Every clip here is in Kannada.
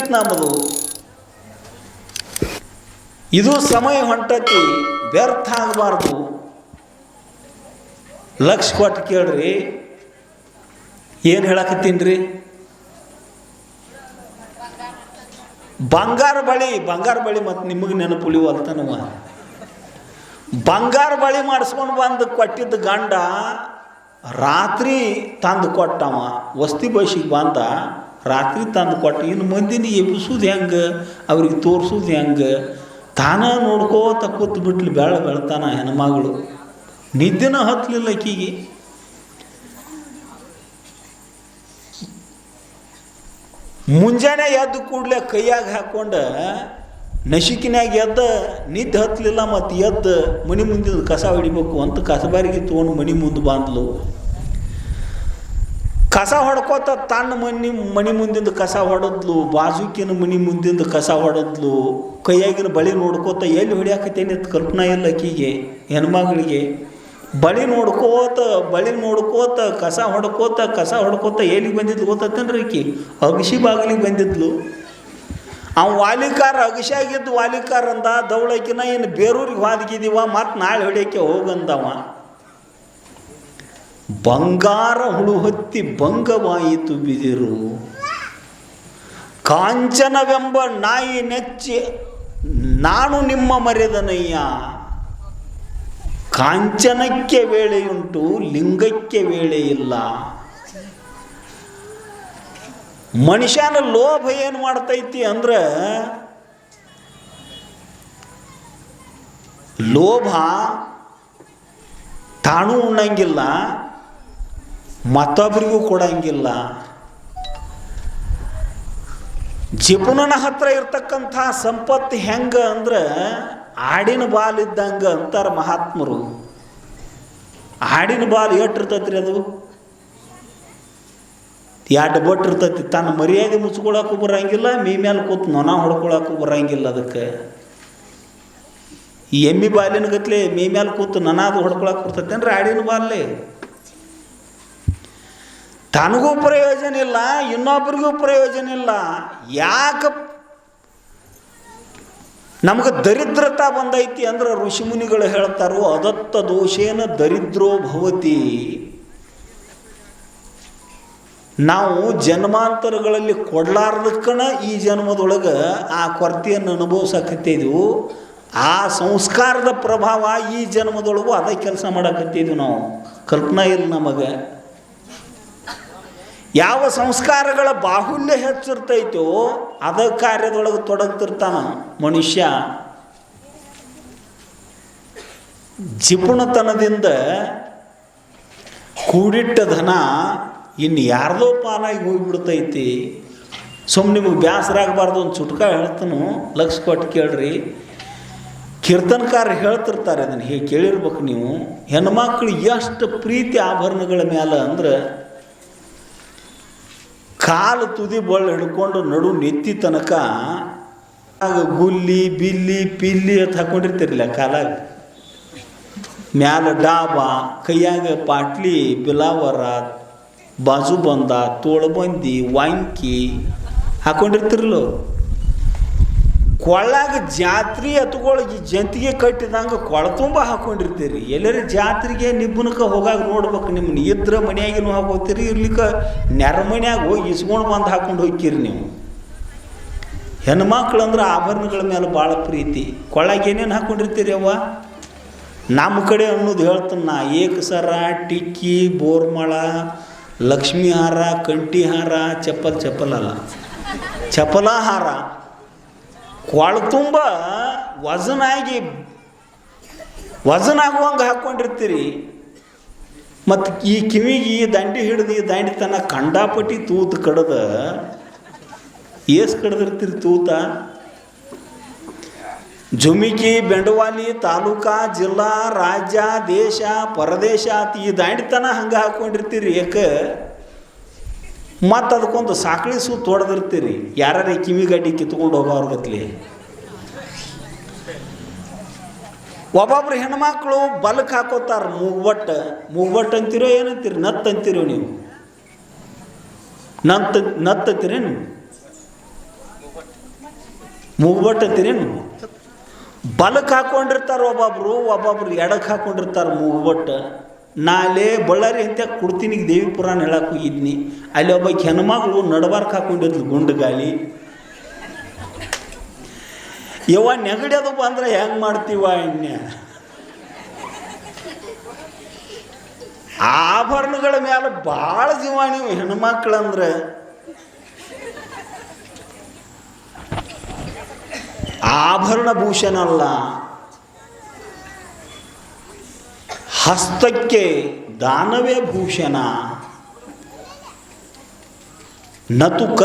ನಮ್ಮದು. ಇದು ಸಮಯ ಹೊಂಟತಿ, ವ್ಯರ್ಥ ಆಗಬಾರ್ದು. ಲಕ್ಷ ಕೊಟ್ಟು ಕೇಳ್ರಿ, ಏನು ಹೇಳಕತ್ತೀನಿ ರೀ ಬಂಗಾರ ಬಳಿ ಬಂಗಾರ ಬಳಿ ಮತ್ತು ನಿಮಗೆ ನೆನಪು ಉಳಿವಲ್ತನವ ಬಂಗಾರ ಬಳಿ ಮಾಡಿಸ್ಕೊಂಡು ಬಂದು ಕೊಟ್ಟಿದ್ದ ಗಂಡ ರಾತ್ರಿ ತಂದು ಕೊಟ್ಟವ, ವಸ್ತಿ ಬಯಸಿಗೆ ಬಂದ. ರಾತ್ರಿ ತಂದು ಕೊಟ್ಟು, ಇನ್ನು ಮಂದಿನ ಎಬ್ಬಿಸೋದು ಹೆಂಗೆ? ಅವ್ರಿಗೆ ತೋರಿಸೋದು ಹೆಂಗೆ? ತಾನ ನೋಡ್ಕೋತ ಕೂತು ಬಿಟ್ಲಿ ಬೆಳ ಬೆಳ್ತಾನ ಹೆಣ್ಮಗಳು. ನಿದ್ದೆನ ಹತ್ತಲಿಲ್ಲ ಆಕಿಗೆ ಮುಂಜಾನೆ ಎದ್ದು ಕೂಡಲೇ ಕೈಯಾಗ ಹಾಕ್ಕೊಂಡು ನಶಿಕಿನಾಗ ಎದ್ದ, ನಿದ್ದೆ ಹತ್ತಲಿಲ್ಲ ಮತ್ತು ಎದ್ದು, ಮನೆ ಮುಂದಿನ ಕಸ ಹೊಡಿಬೇಕು ಅಂತ ಕಸಬಾರಿಗೆ ತೊಗೊಂಡು ಮನೆ ಮುಂದೆ ಬಾಂದ್ಲು. ಕಸ ಹೊಡ್ಕೋತ ತನ್ನ ಮನಿ ಮನಿ ಮುಂದಿಂದ ಕಸ ಹೊಡೆದ್ಲು, ಬಾಜುಕಿನ ಮನಿ ಮುಂದಿಂದ ಕಸ ಹೊಡೆದ್ಲು, ಕೈಯಾಗಿನ ಬಳಿ ನೋಡ್ಕೋತ ಎಲ್ಲಿ ಹೊಡಿಯಾಕತ್ತೇನೆ ಕಲ್ಪನಾ ಇಲ್ಲ ಆಕಿಗೆ, ಹೆಣ್ಮಗಳಿಗೆ. ಬಳಿ ನೋಡ್ಕೋತ ಬಳಿ ನೋಡ್ಕೋತ, ಕಸ ಹೊಡ್ಕೋತ ಕಸ ಹೊಡ್ಕೋತ ಎಲ್ಲಿಗೆ ಬಂದಿದ್ಲು ಗೊತ್ತೇನ್ರಿ ಆಕಿ? ಅಗಸಿ ಬಾಗಿಲಿಗೆ ಬಂದಿದ್ಲು. ಅವ ವಾಲಿಕಾರ ಅಗಸಿಯಾಗಿದ್ದು ವಾಲಿಕಾರ ಅಂದ ದೌಳಕಿನ ಏನು ಬೇರೂರಿಗೆ ವಾದಿಗಿದೀವ ಮತ್ತು ನಾಳೆ ಹೊಡಿಯೋಕ್ಕೆ ಹೋಗಂದವ. ಬಂಗಾರ ಹುಳು ಹೊತ್ತಿ ಭಂಗವಾಯಿತು ಬಿದಿರು. ಕಾಂಚನವೆಂಬ ನಾಯಿ ನೆಚ್ಚಿ ನಾನು ನಿಮ್ಮ ಮರೆದನಯ್ಯ. ಕಾಂಚನಕ್ಕೆ ವೇಳೆಯುಂಟು, ಲಿಂಗಕ್ಕೆ ವೇಳೆ ಇಲ್ಲ ಮನುಷ್ಯನ ಲೋಭ ಏನು ಮಾಡ್ತೈತಿ ಅಂದ್ರೆ, ಲೋಭ ತಾಣು ಉಣ್ಣಂಗಿಲ್ಲ ಮತ್ತೊಬ್ಬರಿಗೂ ಕೊಡಂಗಿಲ್ಲ ಜಿಪುನನ ಹತ್ರ ಇರ್ತಕ್ಕಂಥ ಸಂಪತ್ತು ಹೆಂಗ ಅಂದ್ರೆ ಆಡಿನ ಬಾಲ್ ಇದ್ದಂಗೆ ಅಂತಾರೆ ಮಹಾತ್ಮರು. ಆಡಿನ ಬಾಲ್ ಎಟ್ಟಿರ್ತೈತ್ರಿ ಅದು? ಎರಡು ಬಟ್ ಇರ್ತೈತಿ. ತನ್ನ ಮರ್ಯಾದೆ ಮುಚ್ಕೊಳಕ್ಕೂ ಬರಂಗಿಲ್ಲ, ಮೀ ಮೇಲೆ ಕೂತು ನೊಣ ಹೊಡ್ಕೊಳಕ್ಕೂ ಬರಂಗಿಲ್ಲ ಅದಕ್ಕೆ. ಎಮ್ಮಿ ಬಾಲಿನ ಗತ್ಲೆ ಮೀ ಮೇಲೆ ಕೂತು ನನಾದು ಹೊಡ್ಕೊಳಕ್ಕೆ ಬರ್ತೈತೆ ಅಂದ್ರೆ ಆಡಿನ ಬಾಲ್ಲೆ? ತನಗೂ ಪ್ರಯೋಜನ ಇಲ್ಲ, ಇನ್ನೊಬ್ರಿಗೂ ಪ್ರಯೋಜನ ಇಲ್ಲ. ಯಾಕೆ ನಮಗೆ ದರಿದ್ರತಾ ಬಂದೈತಿ ಅಂದ್ರೆ ಋಷಿಮುನಿಗಳು ಹೇಳ್ತಾರೋ, ಅದತ್ತ ದೋಷೇನ ದರಿದ್ರೋ ಭವತಿ. ನಾವು ಜನ್ಮಾಂತರಗಳಲ್ಲಿ ಕೊಡ್ಲಾರ್ದಕ್ಕನ ಈ ಜನ್ಮದೊಳಗೆ ಆ ಕೊರತೆಯನ್ನು ಅನುಭವಿಸಕತ್ತಿದ್ವು. ಆ ಸಂಸ್ಕಾರದ ಪ್ರಭಾವ ಈ ಜನ್ಮದೊಳಗೂ ಅದೇ ಕೆಲಸ ಮಾಡಕತ್ತಿದ್ವಿ ನಾವು. ಕಲ್ಪನಾ ಇಲ್ಲ ನಮಗೆ. ಯಾವ ಸಂಸ್ಕಾರಗಳ ಬಾಹುಲ್ಯ ಹೆಚ್ಚಿರ್ತೈತೋ ಅದ ಕಾರ್ಯದೊಳಗೆ ತೊಡಗ್ತಿರ್ತಾನ ಮನುಷ್ಯ. ಜಿಪುಣತನದಿಂದ ಕೂಡಿಟ್ಟ ಧನ ಇನ್ನು ಯಾರ್ದೋ ಪಾಲಾಗಿ ಹೋಗಿಬಿಡ್ತೈತಿ. ಸುಮ್ಮನೆ ನಿಮಗೆ ಬ್ಯಾಸರಾಗಬಾರ್ದು ಒಂದು ಚುಟ್ಕ ಹೇಳ್ತಾನು. ಲಕ್ಷ ಕೊಟ್ಟು ಕೇಳ್ರಿ. ಕೀರ್ತನಕಾರ ಹೇಳ್ತಿರ್ತಾರೆ ಅದನ್ನು ಹೀಗೆ ಕೇಳಿರ್ಬೇಕು ನೀವು. ಹೆಣ್ಮಕ್ಳು ಎಷ್ಟು ಪ್ರೀತಿ ಆಭರಣಗಳ ಮೇಲೆ ಅಂದ್ರೆ ಕಾಲು ತುದಿ ಬಳ್ಳ ಹಿಡ್ಕೊಂಡು ನಡು ನೆತ್ತಿ ತನಕ ಗುಲ್ಲಿ, ಬಿಲ್ಲಿ, ಪಿಲ್ಲಿ ಅಂತ ಹಾಕೊಂಡಿರ್ತಿರ್ಲಿಲ್ಲ ಕಾಲಾಗ. ಮ್ಯಾಲ ಡಾಬಾ, ಕೈಯಾಗ ಪಾಟ್ಲಿ, ಬಿಲಾವರ, ಬಾಜು ಬಂದ, ತೋಳ್ಬಂದಿ, ವಾಂಕಿ ಹಾಕೊಂಡಿರ್ತಿರ್ಲ ಕೊಳ್ಳಾಗ ಜಾತ್ರೆ ಈ ಜಂತಿಗೆ ಕಟ್ಟಿದಂಗೆ ಕೊಳ ತುಂಬ ಹಾಕೊಂಡಿರ್ತೀರಿ. ಎಲ್ಲರ ಜಾತ್ರೆಗೆ ನಿಬ್ಬನಕ್ಕೆ ಹೋಗಾಗ ನೋಡ್ಬೇಕು ನಿಮ್ಮನ್ನ ಇದ್ರ ಮನ್ಯಾಗಿನೂ ಹಾಕೋತೀರಿ, ಇರ್ಲಿಕ್ಕೆ ನೆರಮನ್ಯಾಗ ಹೋಗಿ ಇಸ್ಕೊಂಡು ಬಂದು ಹಾಕೊಂಡು ಹೋಗ್ತೀರಿ ನೀವು. ಹೆಣ್ಮಕ್ಳು ಅಂದ್ರೆ ಆಭರಣಗಳ ಮೇಲೆ ಭಾಳ ಪ್ರೀತಿ. ಕೊಳ್ಳಾಗ ಏನೇನು ಹಾಕೊಂಡಿರ್ತೀರಿ ಅವ್ವ? ನಮ್ಮ ಕಡೆ ಅನ್ನೋದು ಹೇಳ್ತಾನೆ ನಾ, ಏಕಸರ, ಟಿಕ್ಕಿ, ಬೋರ್ಮಳ ಲಕ್ಷ್ಮೀ ಹಾರ ಕಂಠಿ ಹಾರ ಚಪ್ಪಲ್ ಚಪ್ಪಲಲ್ಲ ಅಲ್ಲ. ಚಪ್ಪಲ ಹಾರ ಕೊಳ ತುಂಬ ವಜನಾಗಿ, ವಜನಾಗುವಂಗೆ ಹಾಕ್ಕೊಂಡಿರ್ತೀರಿ ಮತ್ತು ಈ ಕಿವಿಗೆ ಈ ದಂಡಿ ಹಿಡಿದು ಈ ದಂಡಿ ತನ್ನ ಕಂಡಾಪಟ್ಟಿ ತೂತು ಕಡ್ದ, ಏಸ್ ಕಡ್ದಿರ್ತೀರಿ ತೂತ? ಜುಮಿಕಿ, ಬೆಂಡವಾಲಿ, ತಾಲೂಕಾ, ಜಿಲ್ಲಾ, ರಾಜ್ಯ, ದೇಶ, ಪರದೇಶ, ಈ ದಾಂಡಿತನ ಹಂಗೆ ಹಾಕ್ಕೊಂಡಿರ್ತೀರಿ ಏಕೆ? ಮತ್ತು ಅದಕ್ಕೊಂದು ಸಾಕಳಿ ಸೂ ಹೊಡೆದಿರ್ತೀರಿ ಕಿವಿ ಗಡ್ಡಿ ಕಿತ್ಕೊಂಡು ಹೋಗೋರ್ಗತ್ಲಿ ಒಬ್ಬೊಬ್ರು ಹೆಣ್ಮಕ್ಳು ಬಲ್ಕ್ ಹಾಕೋತಾರ ಮೂಗ್ಬಟ್ಟ. ಮೂಗ್ಬಟ್ಟು ಅಂತೀರೋ ಏನಂತೀರಿ? ನತ್ ಅಂತೀರೋ ನೀವು? ನಂತ ನತ್ತ ಅಂತೀರೇನು? ಮುಗ್ಬಟ್ಟು ಅಂತೀರೇನು? ಬಲಕ್ಕೆ ಹಾಕೊಂಡಿರ್ತಾರೆ ಒಬ್ಬೊಬ್ರು ಒಬ್ಬೊಬ್ರು ಎಡಕ್ಕೆ ಹಾಕೊಂಡಿರ್ತಾರೆ ಮೂಗ್ಬಟ್ಟು. ನಾಳೆ ಬಳ್ಳಾರಿ ಅಂತ ಕೊಡ್ತೀನಿ ದೇವಿ ಪುರಾಣ ಹೇಳಕ್ಕೆ ಹೋಗಿದ್ನಿ. ಅಲ್ಲಿ ಒಬ್ಬ ಹೆಣ್ಮಗಳು ನಡಬಾರ್ಕ್ ಹಾಕೊಂಡಿದ್ಲು ಗುಂಡು ಗಾಲಿ ಯವ್ವ ಅದಪ್ಪ ಬಂದ್ರೆ ಹೆಂಗೆ ಮಾಡ್ತೀವ ಎಣ್ಣೆ? ಆಭರಣಗಳ ಮೇಲೆ ಭಾಳ ಜೀವ ನೀವು ಹೆಣ್ಮಕ್ಳಂದ್ರೆ. ಆಭರಣ ಭೂಷಣ ಅಲ್ಲ ಹಸ್ತಕ್ಕೆ ದಾನವೇ ಭೂಷಣ. ನತು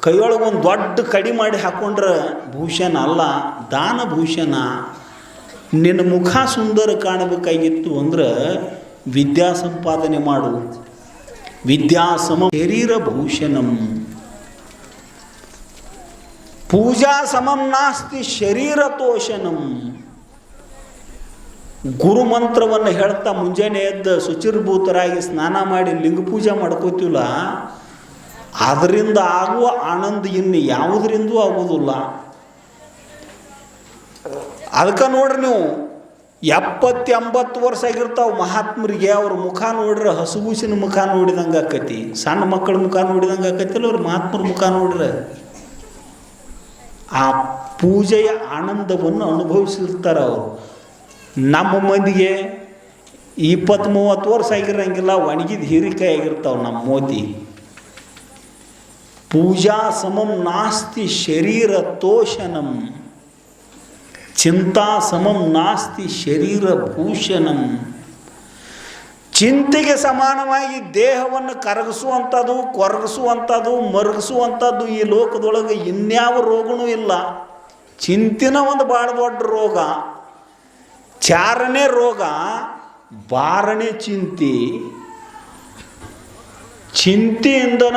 ಕೈಯೊಳಗೆ ಒಂದು ದೊಡ್ಡ ಕಡಿ ಮಾಡಿ ಹಾಕೊಂಡ್ರೆ ಭೂಷಣ ಅಲ್ಲ, ದಾನ ಭೂಷಣ. ನಿನ್ನ ಮುಖ ಸುಂದರ ಕಾಣಬೇಕಾಗಿತ್ತು ಅಂದ್ರೆ ವಿದ್ಯಾ ಸಂಪಾದನೆ ಮಾಡು. ವಿದ್ಯಾಸಮ ಶರೀರ ಭೂಷಣಂ. ಪೂಜಾ ಸಮಂ ನಾಸ್ತಿ ಶರೀರ ತೋಷಣಂ. ಗುರು ಮಂತ್ರವನ್ನು ಹೇಳ್ತಾ ಮುಂಜಾನೆ ಎದ್ದು ಶುಚಿರ್ಭೂತರಾಗಿ ಸ್ನಾನ ಮಾಡಿ ಲಿಂಗ ಪೂಜೆ ಮಾಡ್ಕೋತೀವಲ್ಲ, ಅದರಿಂದ ಆಗುವ ಆನಂದ ಇನ್ನು ಯಾವುದರಿಂದೂ ಆಗುವುದಿಲ್ಲ. ಅದಕ್ಕೆ ನೋಡ್ರಿ ನೀವು ಎಪ್ಪತ್ತು ಎಂಬತ್ತು ವರ್ಷ ಆಗಿರ್ತಾವೆ ಮಹಾತ್ಮರಿಗೆ, ಅವ್ರ ಮುಖ ನೋಡ್ರೆ ಹಸುಗೂಸಿನ ಮುಖ ನೋಡಿದಂಗೆ ಆಕತಿ, ಸಣ್ಣ ಮಕ್ಕಳ ಮುಖ ನೋಡಿದಂಗೆ ಆಕತಿಲ್ಲ ಅವ್ರ ಮಹಾತ್ಮರ ಮುಖ ನೋಡ್ರೆ? ಆ ಪೂಜೆಯ ಆನಂದವನ್ನು ಅನುಭವಿಸಿರ್ತಾರೆ ಅವರು. ನಮ್ಮ ಮಂದಿಗೆ ಇಪ್ಪತ್ತು ಮೂವತ್ತು ವರ್ಷ ಆಗಿರಂಗಿಲ್ಲ, ಒಣಗಿದ ಹೀರಿಕಾಯಿ ಆಗಿರ್ತಾವೆ ನಮ್ಮ ಮೋದಿ. ಪೂಜಾ ಸಮಂ ನಾಸ್ತಿ ಶರೀರ ತೋಷಣಂ ಚಿಂತಾ ಸಮಂ ನಾಸ್ತಿ ಶರೀರ ಭೂಷಣಂ. ಚಿಂತೆಗೆ ಸಮಾನವಾಗಿ ದೇಹವನ್ನು ಕರಗಿಸುವಂಥದ್ದು, ಕೊರಗಿಸುವಂಥದ್ದು, ಮರಗಿಸುವಂಥದ್ದು ಈ ಲೋಕದೊಳಗೆ ಇನ್ಯಾವ ರೋಗನೂ ಇಲ್ಲ. ಚಿಂತಿನ ಒಂದು ಭಾಳ ದೊಡ್ಡ ರೋಗ. ಚಾರನೇ ರೋಗ, ಬಾರನೇ ಚಿಂತಿ. ಚಿಂತೆಯಿಂದನ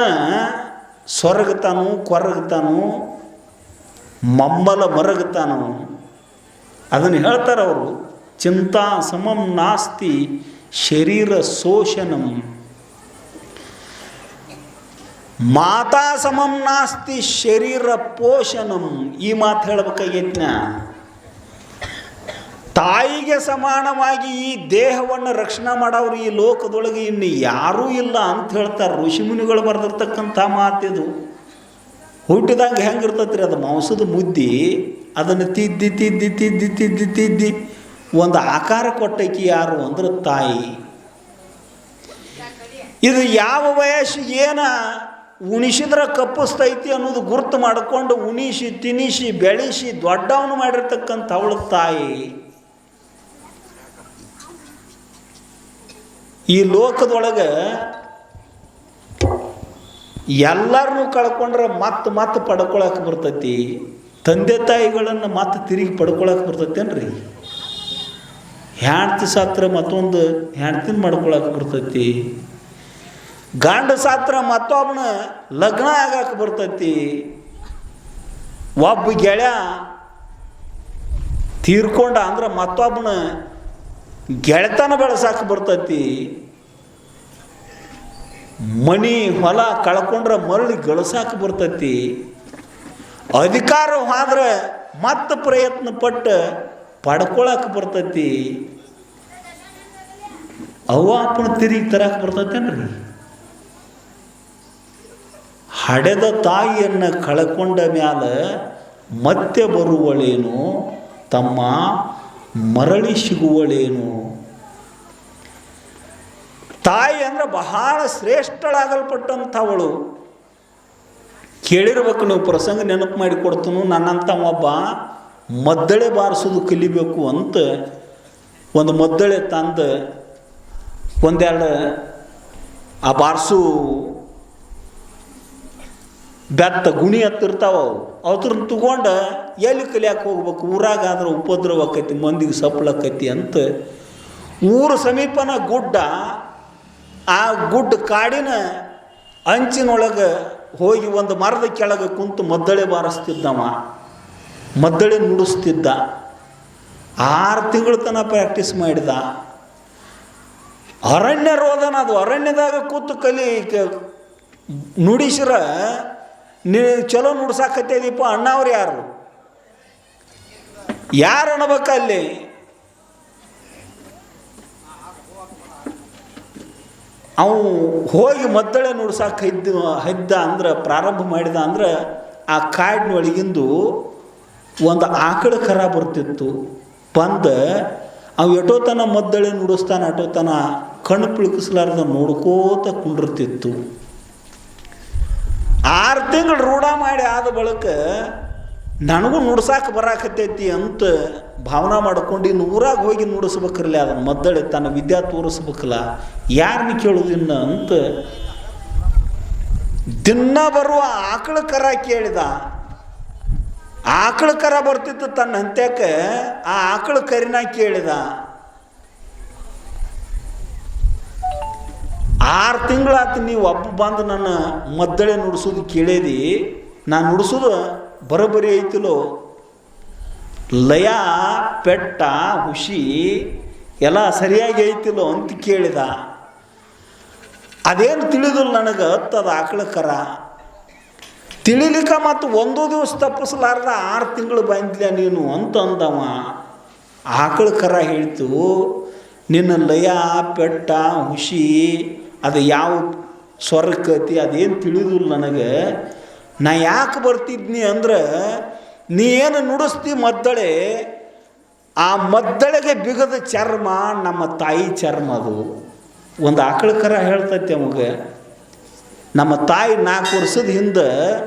ಸೊರಗ್ತಾನು, ಕೊರಗ್ತಾನು ಮಮ್ಮಲ ಮರಗ್ತಾನು. ಅದನ್ನು ಹೇಳ್ತಾರೆ ಅವರು, ಚಿಂತಾ ಸಮಂ ನಾಸ್ತಿ ಶರೀರ ಶೋಷಣಂ. ಮಾತಾ ಸಮಂ ನಾಸ್ತಿ ಶರೀರ ಪೋಷಣಂ. ಈ ಮಾತು ಹೇಳ್ಬೇಕಾಗೈತ್ನ. ತಾಯಿಗೆ ಸಮಾನವಾಗಿ ಈ ದೇಹವನ್ನು ರಕ್ಷಣೆ ಮಾಡೋರು ಈ ಲೋಕದೊಳಗೆ ಇನ್ನು ಯಾರೂ ಇಲ್ಲ ಅಂತ ಹೇಳ್ತಾರೆ. ಋಷಿಮುನಿಗಳು ಬರೆದಿರ್ತಕ್ಕಂಥ ಮಾತಿದು. ಹುಟ್ಟಿದಂಗೆ ಹೆಂಗಿರ್ತೈತ್ರಿ? ಅದು ಮಾಂಸದ ಮುದ್ದಿ. ಅದನ್ನು ತಿದ್ದಿ ತಿದ್ದಿ ತಿದ್ದಿ ತಿದ್ದಿ ತಿದ್ದಿ. ಒಂದು ಆಕಾರ ಕೊಟ್ಟೈಕಿ ಯಾರು ಅಂದ್ರೆ ತಾಯಿ. ಇದು ಯಾವ ವಯಸ್ಸಿಗೆ ಏನ ಉಣಿಸಿದ್ರೆ ಕಪ್ಪಿಸ್ತೈತಿ ಅನ್ನೋದು ಗುರ್ತು ಮಾಡಿಕೊಂಡು ಉಣಿಸಿ, ತಿನಿಸಿ, ಬೆಳೆಸಿ ದೊಡ್ಡವನು ಮಾಡಿರ್ತಕ್ಕಂಥ ಅವಳ ತಾಯಿ. ಈ ಲೋಕದೊಳಗೆ ಎಲ್ಲರನ್ನೂ ಕಳ್ಕೊಂಡ್ರೆ ಮತ್ತೆ ಮತ್ತೆ ಪಡ್ಕೊಳಕ್ಕೆ ಬರ್ತೈತಿ. ತಂದೆ ತಾಯಿಗಳನ್ನು ಮತ್ತೆ ತಿರುಗಿ ಪಡ್ಕೊಳಕ್ಕೆ ಬರ್ತೈತೇನ್ರಿ? ಹೆಣ್ತಿ ಸಾತ್ರ ಮತ್ತೊಂದು ಹೆಣ್ತಿನ ಮಾಡ್ಕೊಳಕ್ಕೆ ಬರ್ತೈತಿ. ಗಂಡ ಸಾತ್ರ ಮತ್ತೊಬ್ಬನ ಲಗ್ನ ಆಗಕ್ಕೆ ಬರ್ತೈತಿ. ಒಬ್ಬ ಗೆಳೆಯ ತೀರ್ಕೊಂಡ ಅಂದ್ರೆ ಮತ್ತೊಬ್ಬನ ಗೆಳೆತನ ಬೆಳೆಸಾಕ ಬರ್ತೈತಿ. ಮನಿ, ಹೊಲ ಕಳ್ಕೊಂಡ್ರೆ ಮರಳಿ ಗಳಿಸಾಕ ಬರ್ತೈತಿ. ಅಧಿಕಾರ ಆದ್ರೆ ಮತ್ತೆ ಪ್ರಯತ್ನ ಪಟ್ಟು ಪಡ್ಕೊಳಕ್ಕೆ ಬರ್ತೈತಿ. ಅವ್ವ ಅಪ್ಪನ ತಿರುಗಿ ತರಕ್ಕೆ ಬರ್ತೈತೇನ್ರಿ? ಹಡೆದ ತಾಯಿಯನ್ನು ಕಳ್ಕೊಂಡ ಮ್ಯಾಲ ಮತ್ತೆ ಬರುವಳೇನು? ತಮ್ಮ ಮರಳಿ ಸಿಗುವಳೇನು? ತಾಯಿ ಅಂದ್ರೆ ಬಹಳ ಶ್ರೇಷ್ಠಳಾಗಲ್ಪಟ್ಟಂಥವಳು. ಕೇಳಿರ್ಬೇಕು ನೀವು, ಪ್ರಸಂಗ ನೆನಪು ಮಾಡಿ ಕೊಡ್ತನು ನನ್ನಂಥ ಒಬ್ಬ ಮದ್ದಳೆ ಬಾರಿಸೋದು ಕಲಿಬೇಕು ಅಂತ ಒಂದು ಮದ್ದಳೆ ತಂದು ಒಂದೆರಡು ಆ ಬಾರಿಸು ಬೆತ್ತ ಗುಣಿ ಹತ್ತಿರ್ತಾವ ಅವು. ಅವ್ರನ್ನ ತಗೊಂಡು ಎಲ್ಲಿ ಕಲಿಯಕ್ಕೆ ಹೋಗ್ಬೇಕು? ಊರಾಗ ಆದ್ರೆ ಉಪದ್ರವ ಆಕೈತಿ ಮಂದಿಗೆ ಸಪ್ಪಳಕ್ಕೈತಿ ಅಂತ ಊರು ಸಮೀಪನ ಗುಡ್ಡ, ಆ ಗುಡ್ಡ ಕಾಡಿನ ಅಂಚಿನೊಳಗೆ ಹೋಗಿ ಒಂದು ಮರದ ಕೆಳಗೆ ಕುಂತು ಮದ್ದಳೆ ಬಾರಿಸ್ತಿದ್ದವ. ಮದ್ದಳೆ ನುಡಿಸ್ತಿದ್ದ. ಆರು ತಿಂಗಳ ತನಕ ಪ್ರಾಕ್ಟೀಸ್ ಮಾಡಿದ. ಅರಣ್ಯ ರೋದನ ಅದು. ಅರಣ್ಯದಾಗ ಕೂತು ಕಲಿ ನುಡಿಸ್ರ ನೀ ಚಲೋ ನುಡ್ಸಾಕತ್ತೇದೀಪ ಅಣ್ಣವ್ರು ಯಾರು? ಯಾರು ಅನ್ಬೇಕಲ್ಲಿ ಅವು ಹೋಗಿ ಮದ್ದಳೆ ನುಡ್ಸಾಕ ಇದ್ದ ಹದ್ದ ಅಂದ್ರೆ, ಪ್ರಾರಂಭ ಮಾಡಿದ ಅಂದ್ರೆ, ಆ ಕಾಡಿನೊಳಗಿಂದು ಒಂದು ಆಕಳ ಕರ ಬರ್ತಿತ್ತು. ಬಂದ, ಅವು ಎಟೋತನ ಮದ್ದಳೆ ನುಡಿಸ್ತಾನೆ ಅಟೋತನ ಕಣ್ಣು ಪಿಳುಕಿಸ್ಲಾರ್ದ ನೋಡ್ಕೋತ ಕುಂಡಿರ್ತಿತ್ತು. ಆರು ತಿಂಗಳು ರೂಢ ಮಾಡಿ ಆದ ಬಳಿಕ ನನಗೂ ನುಡ್ಸಾಕ ಬರಾಕತ್ತೈತಿ ಅಂತ ಭಾವನಾ ಮಾಡ್ಕೊಂಡು ಇನ್ನು ಊರಾಗ ಹೋಗಿ ನುಡಿಸ್ಬೇಕ್ರಲ್ಲ ಅದನ್ನು ಮದ್ದಳೆ ತನ್ನ ವಿದ್ಯಾ ತೋರಿಸ್ಬೇಕಲ್ಲ ಯಾರನ್ನ ಕೇಳೋದಿನ್ನ ಅಂತ ದಿನ ಬರುವ ಆಕಳ ಕರ ಕೇಳಿದ. ಆಕಳ ಕರ ಬರ್ತಿತ್ತು ತನ್ನ ಹಂತ್ಯಕ್ಕೆ ಆ ಆಕಳ ಕರಿನ ಕೇಳಿದ. ಆರು ತಿಂಗಳಾತು ನೀವು ಒಬ್ಬ ಬಂದು ನನ್ನ ಮದ್ದಳೆ ನುಡಿಸೋದು ಕೇಳೇದಿ. ನಾನು ನುಡಿಸೋದು ಬರೋಬ್ಬರಿ ಐತಿಲೋ. ಲಯ, ಪೆಟ್ಟ, ಹುಷಿ ಎಲ್ಲ ಸರಿಯಾಗಿ ಐತಿಲೋ ಅಂತ ಕೇಳಿದ. ಅದೇನು ತಿಳಿದಿಲ್ಲ ನನಗೆ ಹತ್ತದ ಆಕಳಕರ. ತಿಳಿಲಿಕ್ಕ ಮತ್ತು ಒಂದು ದಿವಸ ತಪ್ಪಿಸಲಾರ್ದ ಆರು ತಿಂಗಳು ಬಂದಿಲ್ಲ ನೀನು ಅಂತ ಅಂದವ. ಆಕಳ ಕರ ಹೇಳ್ತು, ನಿನ್ನ ಲಯ, ಪೆಟ್ಟ, ಹುಷಿ ಅದು ಯಾವ ಸ್ವರ್ಗತಿ ಅದೇನು ತಿಳಿದಿಲ್ಲ ನನಗೆ. ನಾ ಯಾಕೆ ಬರ್ತಿದ್ನಿ ಅಂದ್ರೆ, ನೀ ಏನು ನುಡಿಸ್ತಿ ಮದ್ದಳೆ, ಆ ಮದ್ದಳೆಗೆ ಬಿಗದ ಚರ್ಮ ನಮ್ಮ ತಾಯಿ ಚರ್ಮ ಅದು. ಒಂದು ಆಕಳ ಕರ ಹೇಳ್ತೈತೆ ಅವಾಗ, ನಮ್ಮ ತಾಯಿ ನಾಲ್ಕು ವರ್ಷದ ಹಿಂದೆ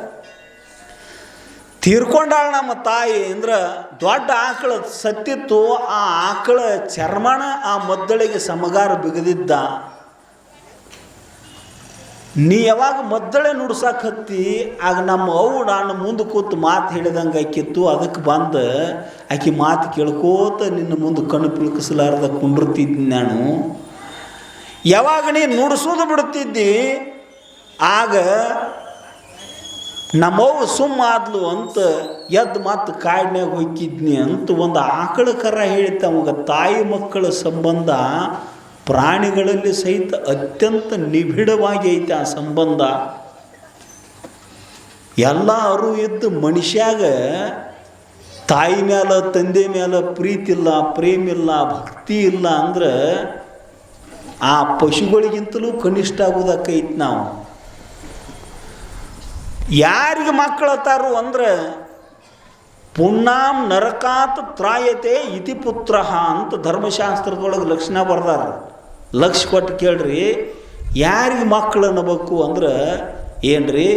ತೀರ್ಕೊಂಡಾಳ ನಮ್ಮ ತಾಯಿ ಅಂದ್ರೆ ದೊಡ್ಡ ಆಕಳ ಸತ್ತಿತ್ತು, ಆ ಆಕಳ ಚರ್ಮಣ ಆ ಮದ್ದಳಿಗೆ ಸಮಗಾರ ಬಿಗದಿದ್ದ. ನೀ ಯಾವಾಗ ಮದ್ದಳೆ ನುಡ್ಸಕ್ಕೆ ಹತ್ತಿ, ಆಗ ನಮ್ಮ ಅವು ನಾನು ಮುಂದೆ ಕೂತು ಮಾತು ಹೇಳಿದಂಗೆ ಆಕಿತ್ತು. ಅದಕ್ಕೆ ಬಂದು ಆಕೆ ಮಾತು ಕೇಳ್ಕೋತ ನಿನ್ನ ಮುಂದೆ ಕಣ್ಣು ಪಿಳುಕಿಸಲಾರ್ದ ಕುಂಡಿರ್ತಿದ್ದೆ ನಾನು. ಯಾವಾಗ ನೀ ನುಡಿಸೋದು ಬಿಡ್ತಿದ್ದಿ, ಆಗ ನಮ್ಮವು ಸುಮ್ಮ ಆದ್ಲು ಅಂತ ಎದ್ದು ಮತ್ತು ಕಾಡಿನಾಗ ಹೋಗ್ತಿದ್ನಿ ಅಂತ ಒಂದು ಆಕಳ ಕರ ಹೇಳಿತ ಅವಾಗ ತಾಯಿ ಮಕ್ಕಳ ಸಂಬಂಧ ಪ್ರಾಣಿಗಳಲ್ಲಿ ಸಹಿತ ಅತ್ಯಂತ ನಿಬಿಡವಾಗಿ ಐತೆ ಆ ಸಂಬಂಧ. ಎಲ್ಲ ಅರು ಇದ್ದು ಮನುಷ್ಯಾಗ ತಾಯಿ ಮ್ಯಾಲ, ತಂದೆ ಮ್ಯಾಲ ಪ್ರೀತಿ ಇಲ್ಲ, ಪ್ರೇಮ ಇಲ್ಲ, ಭಕ್ತಿ ಇಲ್ಲ ಅಂದ್ರೆ ಆ ಪಶುಗಳಿಗಿಂತಲೂ ಕನಿಷ್ಠ ಆಗೋದಕ್ಕೈತಿ ನಾವು. ಯಾರಿಗೆ ಮಕ್ಕಳತ್ತಾರು ಅಂದ್ರೆ ಪುಣ್ಣಾಂ ನರಕಾತ್ ತ್ರಾಯತೆ ಇತಿಪುತ್ರ ಅಂತ ಧರ್ಮಶಾಸ್ತ್ರದೊಳಗೆ ಲಕ್ಷಣ ಬರ್ದಾರ. ಲಕ್ಷ ಕೊಟ್ಟು ಕೇಳ್ರಿ, ಯಾರಿಗೆ ಮಕ್ಕಳು ಅನ್ನಬೇಕು ಅಂದ್ರೆ ಏನ್ರಿ,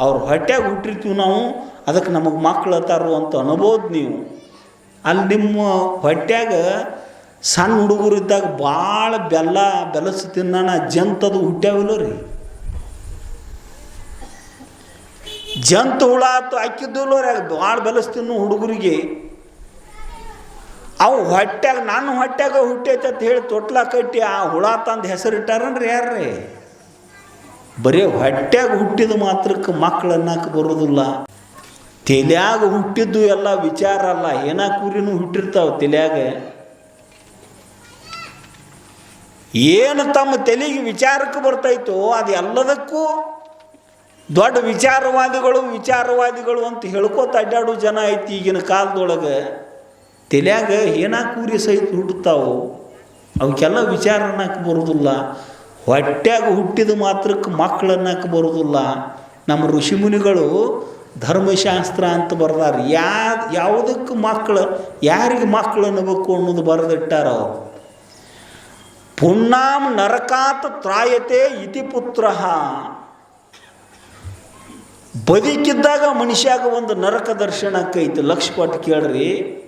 ಅವ್ರ ಹೊಟ್ಯಾಗ ಹುಟ್ಟಿರ್ತೀವಿ ನಾವು ಅದಕ್ಕೆ ನಮಗೆ ಮಕ್ಕಳು ಅತ್ತಾರು ಅಂತ ಅನ್ಬೋದು ನೀವು. ಅಲ್ಲಿ ನಿಮ್ಮ ಹೊಟ್ಯಾಗ ಸಣ್ಣ ಹುಡುಗರು ಇದ್ದಾಗ ಭಾಳ ಬೆಲ್ಲ, ಬೆಲಸು ತಿನ್ನೋಣ ಜಂತದು ಹುಟ್ಟ್ಯಾವಿಲ್ಲ ರೀ. ಜಂತು ಹುಳ ಆತು, ಹಾಕಿದ್ದಿಲ್ಲ ಭಾಳ ಬೆಲಸು ತಿನ್ನು ಹುಡುಗರಿಗೆ. ಅವು ಹೊಟ್ಯಾಗ ನಾನು ಹೊಟ್ಯಾಗ ಹುಟ್ಟೈತೆ ಅಂತ ಹೇಳಿ ತೊಟ್ಲ ಕಟ್ಟಿ ಆ ಹುಳ ತಂದು ಹೆಸರಿಟ್ಟಾರನ್ರಿ ಯಾರ್ರಿ? ಬರೀ ಹೊಟ್ಯಾಗ ಹುಟ್ಟಿದ ಮಾತ್ರಕ್ಕೆ ಮಕ್ಕಳು ಬರೋದಿಲ್ಲ. ತಲೆಯಾಗ ಹುಟ್ಟಿದ್ದು ಎಲ್ಲ ವಿಚಾರ ಅಲ್ಲ. ಏನ ಕೂರಿನೂ ಹುಟ್ಟಿರ್ತಾವ ತಲೆಯಾಗ. ಏನು ತಮ್ಮ ತಲೆಗೆ ವಿಚಾರಕ್ಕೆ ಬರ್ತೈತೋ ಅದು ಎಲ್ಲದಕ್ಕೂ ದೊಡ್ಡ ವಿಚಾರವಾದಿಗಳು ವಿಚಾರವಾದಿಗಳು ಅಂತ ಹೇಳ್ಕೋತ ಅಡ್ಡಾಡೋ ಜನ ಐತಿ ಈಗಿನ ಕಾಲದೊಳಗೆ. ತಲೆಯಾಗ ಏನ ಕೂರಿ ಸಹಿತ ಹುಟ್ಟುತ್ತಾವು, ಅವಕ್ಕೆಲ್ಲ ವಿಚಾರ ಅನ್ನಕ್ಕೆ ಬರೋದಿಲ್ಲ. ಹೊಟ್ಯಾಗ ಹುಟ್ಟಿದ ಮಾತ್ರಕ್ಕೆ ಮಕ್ಕಳು ಅನ್ನಕ್ಕೆ ಬರೋದಿಲ್ಲ. ನಮ್ಮ ಋಷಿಮುನಿಗಳು ಧರ್ಮಶಾಸ್ತ್ರ ಅಂತ ಬರ್ದಾರೆ. ಯಾ, ಯಾವುದಕ್ಕೆ ಮಕ್ಕಳು, ಯಾರಿಗೆ ಮಕ್ಕಳು ಅನ್ನಬೇಕು ಅನ್ನೋದು ಬರೆದಿಟ್ಟಾರ ಅವರು. ಪುಣ್ಣಾಂ ನರಕಾತ್ ತ್ರಾಯತೆ ಇತಿ ಪುತ್ರ. ಬದುಕಿದ್ದಾಗ ಮನುಷ್ಯಾಗ ಒಂದು ನರಕ ದರ್ಶನ ಆಕೈತಿ ಲಕ್ಷ ಕೇಳ್ರಿ.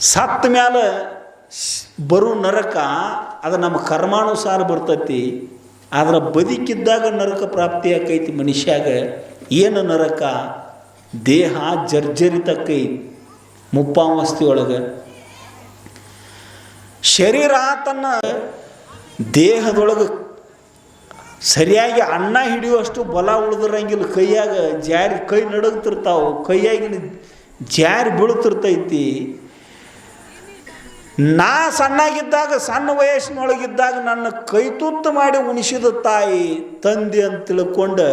ಸತ್ತ ಮ್ಯಾಲ ಬರೋ ನರಕ, ಅದು ನಮ್ಮ ಕರ್ಮಾನುಸಾರ ಬರ್ತೈತಿ. ಆದ್ರೆ ಬದುಕಿದ್ದಾಗ ನರಕ ಪ್ರಾಪ್ತಿ ಆಕೈತಿ ಮನುಷ್ಯಾಗ. ಏನು ನರಕ? ದೇಹ ಜರ್ಜರಿತಕ್ಕೈ ಮುಪ್ಪಾಮಸ್ತಿಯೊಳಗೆ ಶರೀರ ತನ್ನ ದೇಹದೊಳಗೆ ಸರಿಯಾಗಿ ಅನ್ನ ಹಿಡಿಯುವಷ್ಟು ಬಲ ಉಳಿದಿರಂಗಿಲ್ಲ. ಕೈಯಾಗ ಜಾರಿ ಕೈ ನಡಗ್ತಿರ್ತಾವೆ. ಕೈಯಾಗಿನ ಜಾರಿ ಬೀಳ್ತಿರ್ತೈತಿ. ನಾ ಸಣ್ಣಾಗಿದ್ದಾಗ, ಸಣ್ಣ ವಯಸ್ಸಿನೊಳಗಿದ್ದಾಗ ನನ್ನ ಕೈ ತುತ್ತು ಮಾಡಿ ಉಣಿಸಿದ ತಾಯಿ, ತಂದೆ ಅಂತ ತಿಳ್ಕೊಂಡು,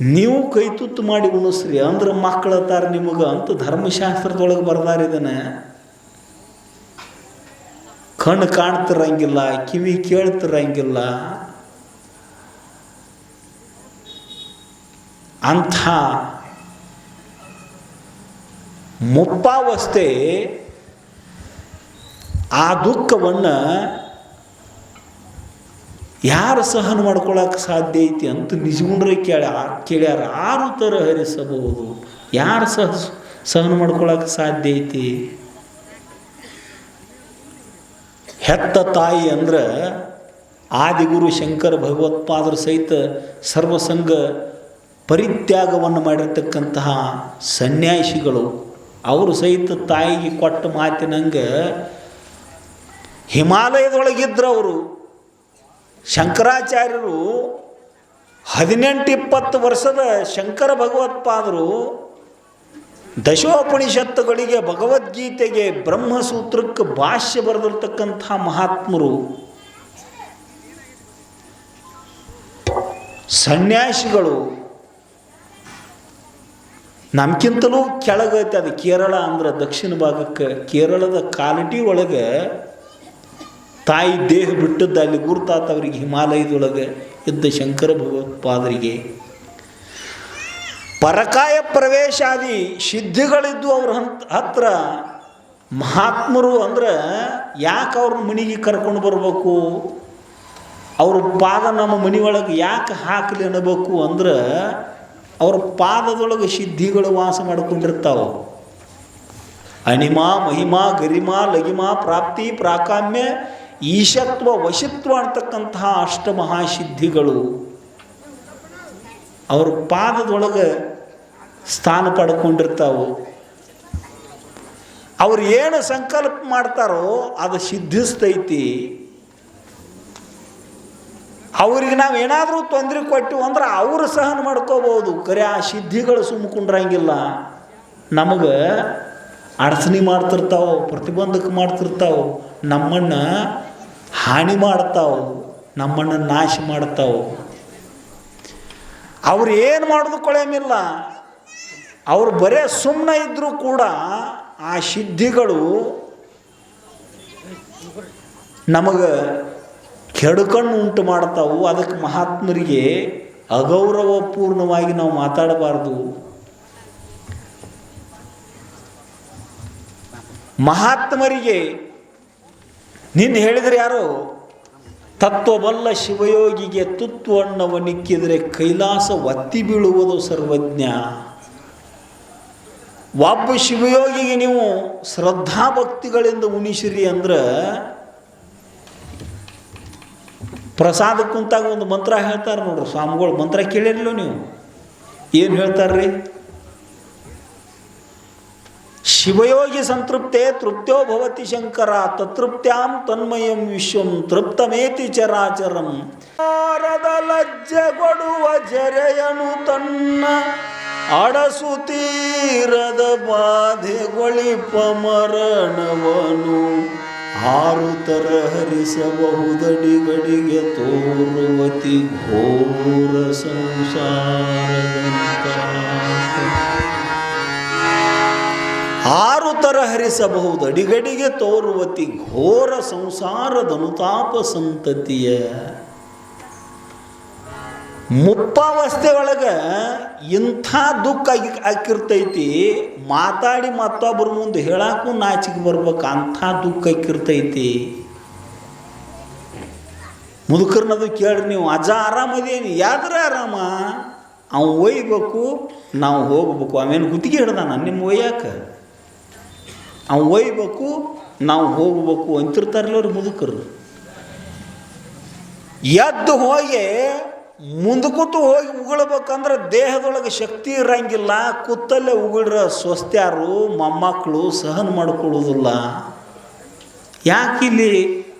ನೀವು ಕೈ ತುತ್ತು ಮಾಡಿ ಉಣಿಸ್ರಿ, ಅಂದ್ರೆ ಮಕ್ಕಳ ತಾರ ನಿಮಗೆ ಅಂತ ಧರ್ಮಶಾಸ್ತ್ರದೊಳಗೆ ಬರ್ದಾರಿದ್ದಾನೆ ಕಣ್ಣು ಕಾಣ್ತಿರಂಗಿಲ್ಲ, ಕಿವಿ ಕೇಳ್ತಿರಂಗಿಲ್ಲ. ಅಂಥ ಮುಪ್ಪಾವಸ್ಥೆ ಆ ದುಃಖವನ್ನು ಯಾರು ಸಹನ ಮಾಡ್ಕೊಳ್ಳೋಕೆ ಸಾಧ್ಯ ಐತಿ ಅಂತ ನಿಜಗುಂಡ್ರೆ ಕೇಳ, ಕೇಳ್ಯಾರ, ಆರು ಥರ ಹರಿಸಬಹುದು. ಯಾರು ಸಹ ಸಹನ ಮಾಡ್ಕೊಳ್ಳೋಕೆ ಸಾಧ್ಯ ಐತಿ? ಹೆತ್ತ ತಾಯಿ ಅಂದ್ರೆ ಆದಿಗುರು ಶಂಕರ ಭಗವತ್ಪಾದರು ಸಹಿತ ಸರ್ವಸಂಗ ಪರಿತ್ಯಾಗವನ್ನು ಮಾಡಿರ್ತಕ್ಕಂತಹ ಸನ್ಯಾಸಿಗಳು, ಅವರು ಸಹಿತ ತಾಯಿಗೆ ಕೊಟ್ಟ ಮಾತಿನಂಗೆ ಹಿಮಾಲಯದೊಳಗಿದ್ರು ಅವರು ಶಂಕರಾಚಾರ್ಯರು ಹದಿನೆಂಟು ಇಪ್ಪತ್ತು ವರ್ಷದ ಶಂಕರ ಭಗವತ್ಪಾದರು ದಶೋಪನಿಷತ್ತುಗಳಿಗೆ ಭಗವದ್ಗೀತೆಗೆ ಬ್ರಹ್ಮಸೂತ್ರಕ್ಕೆ ಭಾಷ್ಯ ಬರೆದಿರ್ತಕ್ಕಂಥ ಮಹಾತ್ಮರು. ಸನ್ಯಾಸಿಗಳು. ನಮ್ಗಿಂತಲೂ ಕೆಳಗೈತೆ ಅದು ಕೇರಳ ಅಂದ್ರೆ ದಕ್ಷಿಣ ಭಾಗಕ್ಕೆ, ಕೇರಳದ ಕಾಲಟಿ ಒಳಗೆ ತಾಯಿ ದೇಹ ಬಿಟ್ಟದ್ದು ಅಲ್ಲಿ ಗುರುತಾತ ಅವರಿಗೆ ಹಿಮಾಲಯದೊಳಗೆ ಇದ್ದ ಶಂಕರ ಭಗವತ್ಪಾದರಿಗೆ. ಪರಕಾಯ ಪ್ರವೇಶಾದಿ ಸಿದ್ಧಿಗಳಿದ್ದು ಅವ್ರ ಹಂತ ಹತ್ರ ಮಹಾತ್ಮರು ಅಂದ್ರೆ ಯಾಕೆ ಅವ್ರನ್ನ ಮನೆಗೆ ಕರ್ಕೊಂಡು ಬರಬೇಕು? ಅವ್ರ ಪಾದ ನಮ್ಮ ಮನೆಯೊಳಗೆ ಯಾಕೆ ಹಾಕಲಿ ಅನ್ನಬೇಕು ಅಂದ್ರೆ ಅವ್ರ ಪಾದದೊಳಗೆ ಸಿದ್ಧಿಗಳು ವಾಸ ಮಾಡ್ಕೊಂಡಿರ್ತಾವೆ. ಅನಿಮಾ ಮಹಿಮಾ ಗರಿಮಾ ಲಗಿಮಾ ಪ್ರಾಪ್ತಿ ಪ್ರಾಕಾಮ್ಯ ಈಶತ್ವ ವಶತ್ವ ಅಂತಕ್ಕಂತಹ ಅಷ್ಟಮಹಾಸಿದ್ಧಿಗಳು ಅವ್ರ ಪಾದದೊಳಗೆ ಸ್ಥಾನ ಪಡ್ಕೊಂಡಿರ್ತಾವೆ. ಅವ್ರು ಏನು ಸಂಕಲ್ಪ ಮಾಡ್ತಾರೋ ಅದು ಸಿದ್ಧಿಸ್ತೈತಿ. ಅವ್ರಿಗೆ ನಾವು ಏನಾದರೂ ತೊಂದರೆ ಕೊಟ್ಟು ಅಂದ್ರೆ ಅವರು ಸಹನ ಮಾಡ್ಕೋಬೋದು. ಕರೆ ಆ ಸಿದ್ಧಿಗಳು ಸುಮ್ಕೊಂಡ್ರಂಗಿಲ್ಲ ನಮಗೆ ಅಡಚಣೆ ಮಾಡ್ತಿರ್ತಾವೆ, ಪ್ರತಿಬಂಧಕ ಮಾಡ್ತಿರ್ತಾವೆ ನಮ್ಮನ್ನು ಹಾನಿ ಮಾಡ್ತಾವು ನಮ್ಮನ್ನು ನಾಶ ಮಾಡ್ತಾವು ಅವ್ರು. ಏನು ಮಾಡೋದು ಕೊಳೆಯಮಿಲ್ಲ ಅವ್ರು ಬರೇ ಸುಮ್ಮನೆ ಇದ್ದರೂ ಕೂಡ ಆ ಸಿದ್ಧಿಗಳು ನಮಗೆ ಕೆಡುಕಣ್ಣು ಉಂಟು ಮಾಡ್ತಾವು. ಅದಕ್ಕೆ ಮಹಾತ್ಮರಿಗೆ ಅಗೌರವಪೂರ್ಣವಾಗಿ ನಾವು ಮಾತಾಡಬಾರ್ದು. ಮಹಾತ್ಮರಿಗೆ ನಿನ್ನ ಹೇಳಿದ್ರೆ ಯಾರು? ತತ್ವಬಲ್ಲ ಶಿವಯೋಗಿಗೆ ತುತ್ವಣ್ಣವ ನಿಕ್ಕಿದರೆ ಕೈಲಾಸ ಒತ್ತಿ ಬೀಳುವುದು ಸರ್ವಜ್ಞ. ಒಬ್ಬ ಶಿವಯೋಗಿಗೆ ನೀವು ಶ್ರದ್ಧಾಭಕ್ತಿಗಳಿಂದ ಉಣಿಸಿರಿ ಅಂದ್ರೆ ಪ್ರಸಾದ ಕುಂತಾಗ ಒಂದು ಮಂತ್ರ ಹೇಳ್ತಾರೆ ನೋಡ್ರಿ ಸ್ವಾಮಿಗಳು. ಮಂತ್ರ ಕೇಳಿರಲಿಲ್ಲ ನೀವು. ಏನು ಹೇಳ್ತಾರ್ರಿ? ಶಿವಯೋಗಿ ಸಂತೃಪ್ತೆ ತೃಪ್ತೋ ಭವತಿ ಶಂಕರ, ತತೃಪ್ತ್ಯಾಂ ತನ್ಮಯಂ ವಿಶ್ವಂ ತೃಪ್ತಮೇತಿ ಚರಾಚರಂ. ಲಜ್ಜೆಗೊಡುವ ಜರೆಯನು ತನ್ನ ಅಡಸುತೀರದ ಬಾಧೆಗೊಳಿಪ ಮರಣವನು. ಆರು ತರ ಹರಿಸಬಹುದಡಿಗಡಿಗೆ ತೋರುವತಿ ಘೋರ ಸಂಸಾರದಂತ ಆರು ತರ ಹರಿಸಬಹುದು. ಅಡಿಗಡಿಗೆ ತೋರುವತಿ ಘೋರ ಸಂಸಾರದನುತಾಪ ಸಂತತಿಯ. ಮುಪ್ಪಾವಸ್ಥೆ ಒಳಗೆ ಇಂಥ ದುಃಖ ಆಕಿರ್ತೈತಿ ಮಾತಾಡಿ ಮತ್ತೊಬ್ಬರ ಮುಂದೆ ಹೇಳಕ್ಕೂ ನಾಚಿಕೆ ಬರ್ಬೇಕು, ಅಂಥ ದುಃಖ ಆಕಿರ್ತೈತಿ ಮುದುಕರ್ನದು ಕೇಳ್ರಿ ನೀವು, ಅಜ್ಜ ಆರಾಮದೇನು? ಯಾವ್ದ್ರ ಆರಾಮ? ಅವ ಒಯ್ಬೇಕು, ನಾವು ಹೋಗ್ಬೇಕು. ಅವೇನು ಗುತ್ತಿಗೆ ಹಿಡ್ದಾನ ನಿಮ್ಮ ಒಯ್ಯಾಕ? ಅವ ಒಯ್ಬೇಕು, ನಾವು ಹೋಗ್ಬೇಕು ಅಂತಿರ್ತಾರಲ್ಲ ಅವ್ರು ಮುದುಕರು. ಎದ್ದು ಹೋಗಿ ಮುಂದಕ್ಕೂತು ಹೋಗಿ ಉಗುಳ್ಬೇಕಂದ್ರೆ ದೇಹದೊಳಗೆ ಶಕ್ತಿ ಇರಂಗಿಲ್ಲ ಕುತ್ತಲ್ಲೇ ಉಗುಳ್ರ ಸ್ವಸ್ತ್ಯಾರು ಮೊಮ್ಮಕ್ಕಳು ಸಹನ ಮಾಡ್ಕೊಳ್ಳೋದಿಲ್ಲ ಯಾಕಿಲ್ಲಿ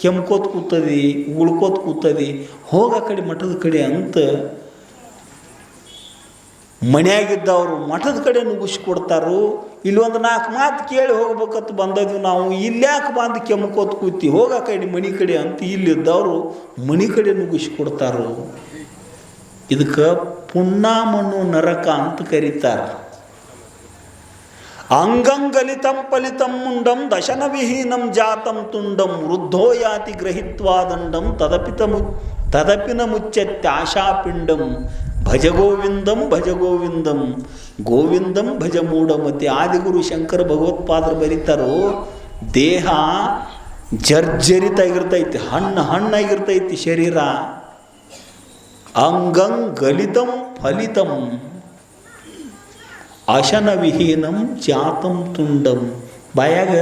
ಕೆಮ್ಕೋತ್ ಕೂತದಿ, ಉಗುಳ್ಕೋತ್ ಕೂತದಿ, ಹೋಗ ಕಡೆ ಮಠದ ಕಡೆ ಅಂತ ಮನ್ಯಾಗಿದ್ದವರು ಮಠದ ಕಡೆ ನುಗ್ಗಿಸ್ಕೊಡ್ತಾರು ಇಲ್ಲಿ ಒಂದು ನಾಲ್ಕು ಮಾತು ಕೇಳಿ ಹೋಗ್ಬೇಕಂತ ಬಂದದ್ದು ನಾವು ಇಲ್ಯಾಕೆ ಬಂದು ಕೆಮ್ಮಕೋತ್ ಕೂತಿ? ಹೋಗ ಕಡೆ ಮನೆ ಕಡೆ ಅಂತ ಇಲ್ಲಿದ್ದವರು ಮನೆ ಕಡೆ ನುಗ್ಗಿಸ್ಕೊಡ್ತಾರು? ಇದಕ್ಕೆ ಪುಣ್ಣಾಮಣ್ಣು ನರಕ ಅಂತ ಕರೀತಾರೆ. ಅಂಗಂಗಲಿತಂ ಫಲಿತಂ ಮುಂಡಂ ದಶನವಿಹೀನಂ ಜಾತಂ ತುಂಡಂ ವೃದ್ಧೋ ಯಾತಿ ಗ್ರಹಿತ್ವಾದಂಡಂ ತದಪಿತ ಮು ತದಪಿನ ಮುಚ್ಚತ್ಯಾಶಾಪಿಂಡಂ ಭಜ ಗೋವಿಂದಂ ಭಜ ಗೋವಿಂದಂ ಭಜ ಮೂಢಮತಿ ಆದಿಗುರು ಶಂಕರ ಭಗವತ್ಪಾದರು ಬರೀತಾರೋ, ದೇಹ ಜರ್ಜರಿತಾಗಿರ್ತೈತಿ, ಹಣ್ಣು ಹಣ್ಣಾಗಿರ್ತೈತಿ ಶರೀರ. ಅಂಗಂ ಗಲಿತಂ ಫಲಿತಂ, ಅಶನ ವಿಹೀನಂ ಜಾತಂ ತುಂಡಂ. ಬಾಯಾಗ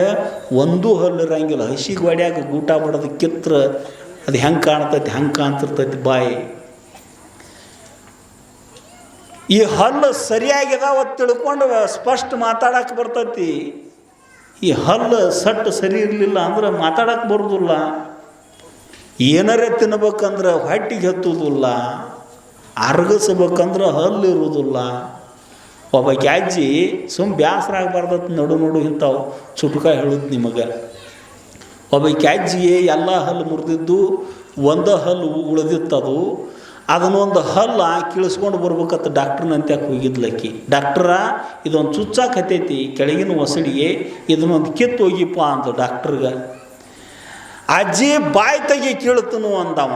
ಒಂದು ಹಲ್ಲು ಇರಂಗಿಲ್ಲ. ಹಸಿಗೆ ಹೊಡ್ಯಾಗ ಊಟ ಮಾಡೋದು ಕಿತ್ರ. ಅದು ಹೆಂಗೆ ಕಾಣ್ತೈತಿ, ಹೆಂಗೆ ಕಾಣ್ತಿರ್ತೈತಿ ಬಾಯಿ. ಈ ಹಲ್ಲು ಸರಿಯಾಗಿದಾವ ತಿಳ್ಕೊಂಡು ಸ್ಪಷ್ಟ ಮಾತಾಡಕ್ಕೆ ಬರ್ತೈತಿ. ಈ ಹಲ್ಲು ಸಟ್ ಸರಿ ಇರಲಿಲ್ಲ ಅಂದ್ರೆ ಮಾತಾಡಕ್ಕೆ ಬರೋದಿಲ್ಲ. ಏನಾರೇ ತಿನ್ಬೇಕಂದ್ರೆ ಹೊಟ್ಟಿಗೆ ಹತ್ತುವುದಿಲ್ಲ ಅರ್ಗಿಸ್ಬೇಕಂದ್ರೆ ಹಲ್ಲು ಇರುವುದಿಲ್ಲ ಒಬ್ಬ ಗ್ಯಾಜ್ಜಿ ಸುಮ್ ಬ್ಯಾಸರ ಆಗಬಾರ್ದತ್ ನಡು ನಡು ಇಂಥವು ಚುಟುಕ ಹೇಳುದು ನಿಮಗೆ. ಒಬ್ಬ ಕ್ಯಾಜ್ಜಿಗೆ ಎಲ್ಲ ಹಲ್ಲು ಮುರಿದಿದ್ದು, ಒಂದು ಹಲ್ಲು ಉಳಿದಿತ್ತದು ಅದನ್ನೊಂದು ಹಲ್ಲು ಕೀಳಿಸ್ಕೊಂಡು ಬರ್ಬೇಕತ್ತ ಡಾಕ್ಟ್ರನಂತ್ಯಾಕೆ ಹೋಗಿದ್ಲಕ್ಕಿ ಡಾಕ್ಟ್ರ ಇದೊಂದು ಚುಚ್ಚಾಕತ್ತೈತಿ ಕೆಳಗಿನ ಒಸಡಿಗೆ ಇದನ್ನೊಂದು ಕಿತ್ತು ಹೋಗಿಪ್ಪ ಅಂತ ಡಾಕ್ಟ್ರಿಗೆ ಅಜ್ಜಿ ಬಾಯಿ ತೆಗಿ ಕೀಳ್ತನು ಅಂದವ.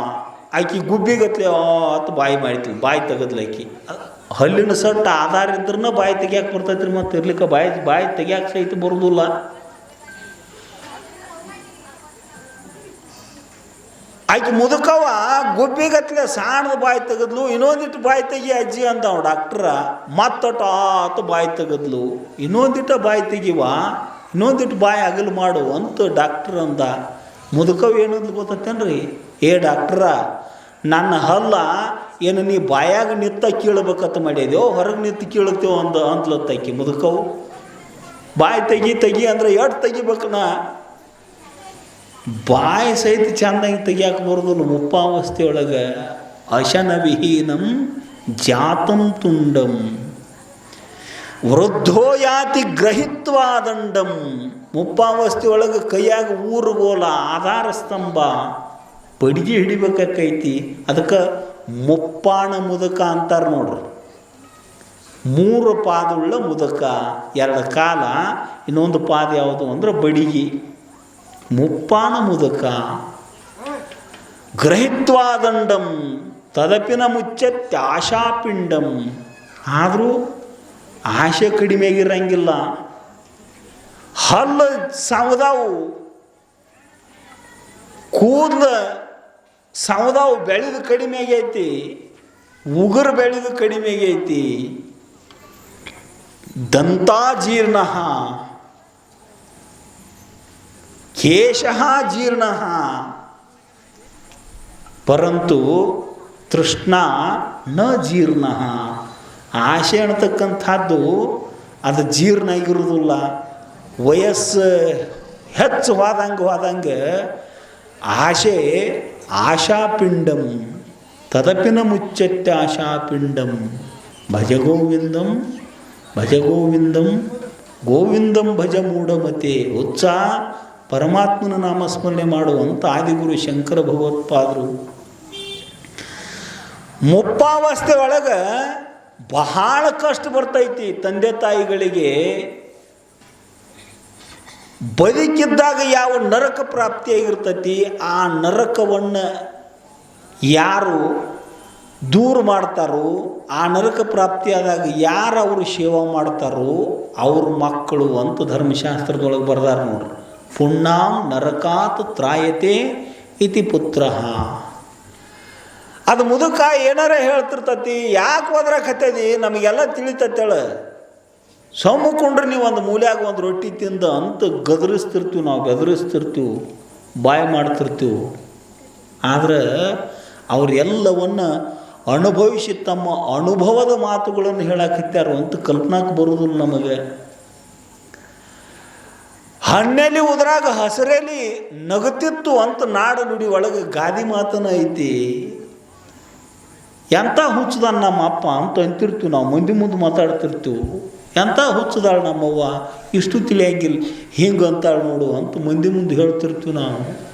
ಆಕಿ ಗುಬ್ಬಿಗತ್ಲೆ ಅತ್ ಬಾಯಿ ಮಾಡ್ತೀವಿ ಬಾಯಿ ತೆಗದ್ಲು ಆಕಿ. ಹಲ್ಲಿನ ಸಟ್ಟ ಆಧಾರ ಇದ್ರೂ ಬಾಯಿ ತೆಗಿಯಾಕೆ ಬರ್ತೈತ್ರಿ ಮತ್ತು ಇರ್ಲಿಕ್ಕೆ ಬಾಯಿ ಬಾಯಿ ತೆಗಿಯಾಕೆ ಸಹಿತ ಬರೋದಿಲ್ಲ. ಆಕೆ ಮುದುಕವ ಗುಬ್ಬಿಗತ್ಲೆ ಸಾಣದ ಬಾಯಿ ತೆಗದ್ಲು, ಇನ್ನೊಂದಿಟ್ಟು ಬಾಯಿ ತೆಗಿ ಅಜ್ಜಿ ಅಂದವ ಡಾಕ್ಟ್ರ. ಮತ್ತೊಟ್ಟು ಆತು ಬಾಯಿ ತೆಗದ್ಲು. ಇನ್ನೊಂದಿಟ್ಟು ಬಾಯಿ ತೆಗಿವ, ಇನ್ನೊಂದಿಟ್ಟು ಬಾಯಿ ಅಗಲು ಮಾಡು ಅಂತ ಡಾಕ್ಟ್ರ್ ಅಂದ. ಮುದುಕವ ಏನಂದ್ ಗೊತ್ತೇನ್ರಿ ಏ ಡಾಕ್ಟ್ರ, ನನ್ನ ಹಲ್ಲ ಏನು ನೀ ಬಾಯಾಗ ನಿತ್ತ ಕೀಳ್ಬೇಕಂತ ಮಾಡಿದ್ಯೋ, ಹೊರಗೆ ನಿಂತು ಕೀಳುತ್ತೇವ ಅಂದ ಅಂದ್ಲತ್ತೈಕಿ ಮುದುಕವು ಬಾಯಿ ತೆಗಿ ತೆಗಿ ಅಂದ್ರೆ ಎಷ್ಟು ತೆಗಿಬೇಕು ನಾ ಬಾಯಿ ಸಹಿತ ಚೆಂದಾಗಿ ತೆಗಿಯಾಕೆ ಬರೋದಿಲ್ಲ ಮುಪ್ಪಾವಸ್ಥೆ ಒಳಗೆ. ಅಶನ ವಿಹೀನಂ ಜಾತಂ ತುಂಡಂ. ವೃದ್ಧೋ ಯಾತಿ ಗ್ರಹಿತ್ವಾ ದಂಡಂ ಮುಪ್ಪಾವಸ್ಥೆ ಒಳಗೆ ಕೈಯಾಗ ಊರುಗೋಲ ಆಧಾರ ಸ್ತಂಭ. ಬಡಿಗೆ ಹಿಡಿಬೇಕಾಕೈತಿ. ಅದಕ್ಕೆ ಮುಪ್ಪಾಣ ಮುದಕ ಅಂತಾರೆ ನೋಡ್ರಿ. ಮೂರು ಪಾದವುಳ್ಳ ಮುದಕ. ಎರಡು ಕಾಲ, ಇನ್ನೊಂದು ಪಾದ ಯಾವುದು ಅಂದ್ರೆ ಬಡಿಗಿ. ಮುಪ್ಪಾಣ ಮುದಕ. ಗ್ರಹಿತ್ವಾದಂಡಂ, ತದಪಿನ ಮುಚ್ಚತ್ತೆ ಆಶಾಪಿಂಡಂ ಆದರೂ ಆಶೆ ಕಡಿಮೆಗಿರಂಗಿಲ್ಲ. ಹಲ್ಲು ಸವದಾವು ಕೂದಲ ಸವದಾವು ಬೆಳೆದು ಕಡಿಮೆ ಆಗೈತಿ ಉಗುರು ಬೆಳೆದು ಕಡಿಮೆ ಆಗೈತಿ ದಂತಾಜೀರ್ಣ ಕೇಶ ಜೀರ್ಣ. ಪರಂತು ತೃಷ್ಣ ನ ಜೀರ್ಣ. ಆಸೆ ಅನ್ನತಕ್ಕಂಥದ್ದು ಅದು ಜೀರ್ಣ ಆಗಿರೋದಿಲ್ಲ ವಯಸ್ಸು ಹೆಚ್ಚು ಹೋದಂಗೆ ಹೋದಂಗೆ ಆಶೆ ಆಶಾಪಿಂಡಂ, ತದಪಿನ ಮುಚ್ಚತ್ತೆ ಆಶಾಪಿಂಡಂ. ಭಜ ಗೋವಿಂದಂ ಭಜ ಗೋವಿಂದಂ ಭಜ ಮೂಢಮತೆ. ಉತ್ಸ ಪರಮಾತ್ಮನ ನಾಮಸ್ಮರಣೆ ಮಾಡುವಂಥ ಆದಿಗುರು ಶಂಕರ ಭಗವತ್ಪಾದರು. ಮುಪ್ಪಾವಸ್ಥೆ ಒಳಗೆ ಬಹಳ ಕಷ್ಟ ಬರ್ತೈತಿ ತಂದೆ ತಾಯಿಗಳಿಗೆ. ಬದುಕಿದ್ದಾಗ ಯಾವ ನರಕ ಪ್ರಾಪ್ತಿಯಾಗಿರ್ತತಿ ಆ ನರಕವನ್ನು ಯಾರು ದೂರ ಮಾಡ್ತಾರೋ, ಆ ನರಕ ಪ್ರಾಪ್ತಿಯಾದಾಗ ಯಾರು ಅವರು ಸೇವಾ ಮಾಡ್ತಾರೋ, ಅವ್ರ ಮಕ್ಕಳು ಅಂತ ಧರ್ಮಶಾಸ್ತ್ರದೊಳಗೆ ಬರ್ದಾರ ನೋಡ್ರಿ. ಪುಣ್ಣಾಂ ನರಕಾತ್ ತ್ರಾಯತೆ ಇತಿ ಪುತ್ರ. ಅದು ಮುದುಕ ಏನಾರ ಹೇಳ್ತಿರ್ತತಿ, ಯಾಕೆ ಹೋದ್ರಕತ್ತದಿ ನಮಗೆಲ್ಲ ತಿಳಿತತ್ತೇಳ ಸೊಮ್ಮಕೊಂಡ್ರೆ ನೀವು ಒಂದು ಮೂಲೆಯಾಗ ಒಂದು ರೊಟ್ಟಿ ತಿಂದ ಅಂತ ಗದರಿಸ್ತಿರ್ತೀವಿ ನಾವು, ಗದರಿಸ್ತಿರ್ತೀವಿ, ಬಾಯ್ ಮಾಡ್ತಿರ್ತೀವಿ. ಆದ್ರೆ ಅವರೆಲ್ಲವನ್ನ ಅನುಭವಿಸಿ ತಮ್ಮ ಅನುಭವದ ಮಾತುಗಳನ್ನು ಹೇಳಕತ್ಯಾರು ಅಂತ ಕಲ್ಪನಾಕ್ ಬರೋದಿಲ್ಲ ನಮಗೆ. ಹಣ್ಣೆಲಿ ಉದ್ರಾಗ ಹಸರೇಲಿ ನಗುತ್ತಿತ್ತು ಅಂತ ನಾಡು ನುಡಿ ಒಳಗೆ ಗಾದಿ ಮಾತನ ಐತಿ. ಎಂಥ ಹುಚ್ಚದಾನ ನಮ್ಮ ಅಪ್ಪ ಅಂತ ಅಂತಿರ್ತೀವಿ ನಾವು, ಮುಂದೆ ಮುಂದೆ ಮಾತಾಡ್ತಿರ್ತೀವಿ. ಎಂಥ ಹುಚ್ಚದಾಳ ನಮ್ಮವ್ವ? ಇಷ್ಟು ತಿಳಿಯಂಗಿಲ್ಲ. ಹಿಂಗೆ ಅಂತಾಳೆ ನೋಡು ಅಂತ ಮುಂದೆ ಮುಂದೆ ಹೇಳ್ತಿರ್ತೀವಿ ನಾವು.